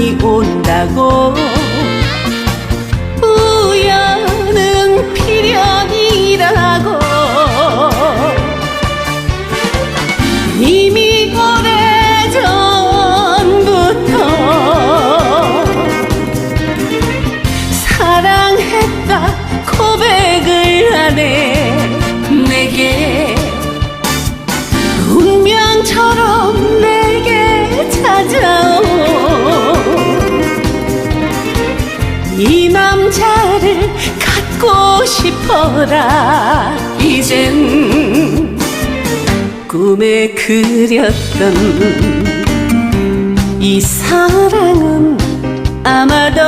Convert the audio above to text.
있다고. 우연은 필연이라고. 이미 오래전부터 사랑했다 고백을 하네 남자를 갖고 싶어라. 이젠 꿈에 그렸던 이 사랑은 아마도